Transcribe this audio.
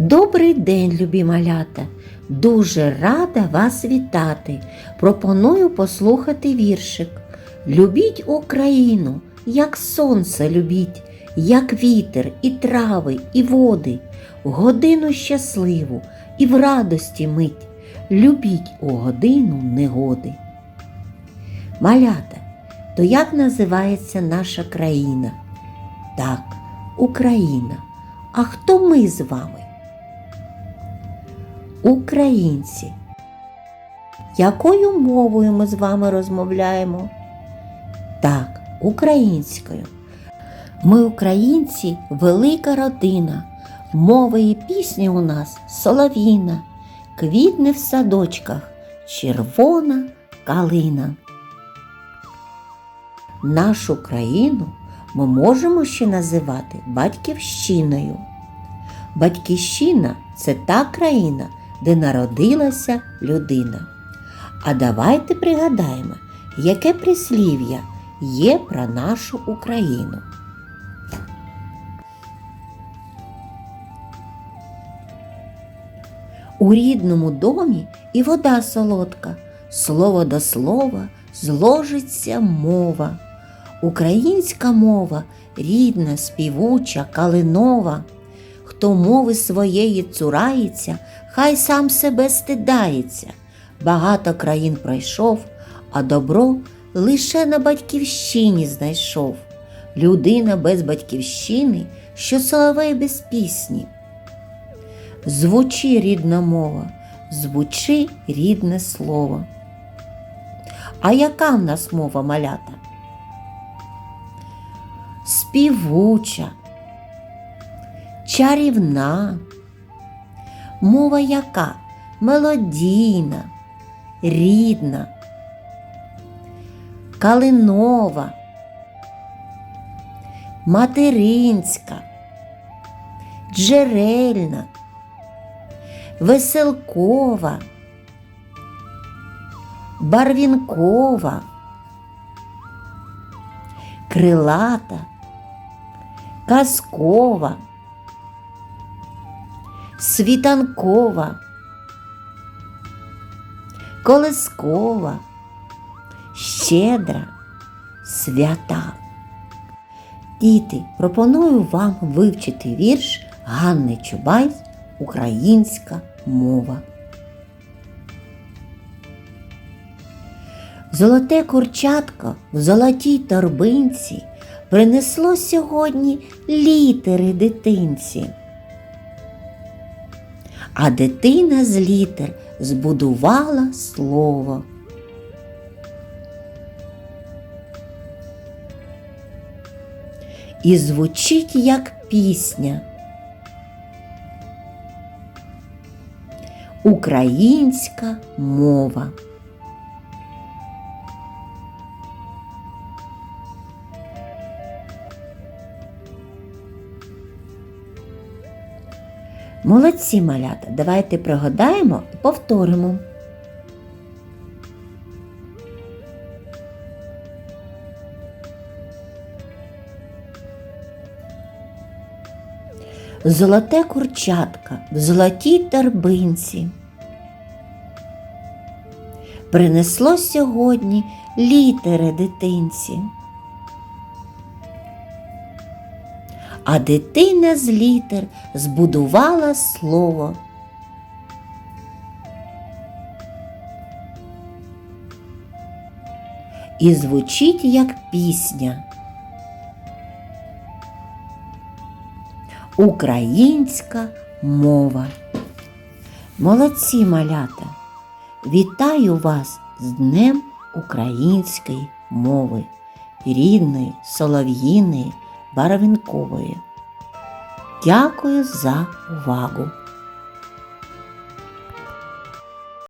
Добрий день, любі малята! Дуже рада вас вітати. Пропоную послухати віршик. Любіть Україну, як сонце любіть, як вітер, і трави, і води, годину щасливу і в радості мить. Любіть у годину негоди. Малята, то як називається наша країна? Так, Україна. А хто ми з вами? Українці. Якою мовою ми з вами розмовляємо? Так, українською. Ми, українці, велика родина. Мова і пісні у нас солов'їна, квітне в садочках червона калина. Нашу країну ми можемо ще називати батьківщиною. Батьківщина це та країна, де народилася людина. А давайте пригадаємо, яке прислів'я є про нашу Україну. У рідному домі і вода солодка, слово до слова зложиться мова. Українська мова рідна, співуча, калинова. Хто мови своєї цурається, хай сам себе стидається. Багато країн пройшов, а добро лише на батьківщині знайшов. Людина без батьківщини, що соловей без пісні. Звучи рідна мова, звучи рідне слово. А яка в нас мова малята? Співуча, чарівна, мова яка? Мелодійна, рідна, калинова, материнська, джерельна, веселкова, барвінкова, крилата, казкова, світанкова, колискова, щедра, свята. Діти, пропоную вам вивчити вірш Ганни Чубайс Українська мова. Золоте курчатко в золотій торбинці принесло сьогодні літери дитинці. А дитина з літер збудувала слово. І звучить як пісня. Українська мова. Молодці малята, давайте пригадаємо і повторимо. Золоте курчатка в золотій торбинці. Принесло сьогодні літери дитинці. А дитина з літер збудувала слово. І звучить як пісня. Українська мова. Молодці малята! Вітаю вас з Днем української мови, рідної, солов'їної, барвінкової. Дякую за увагу!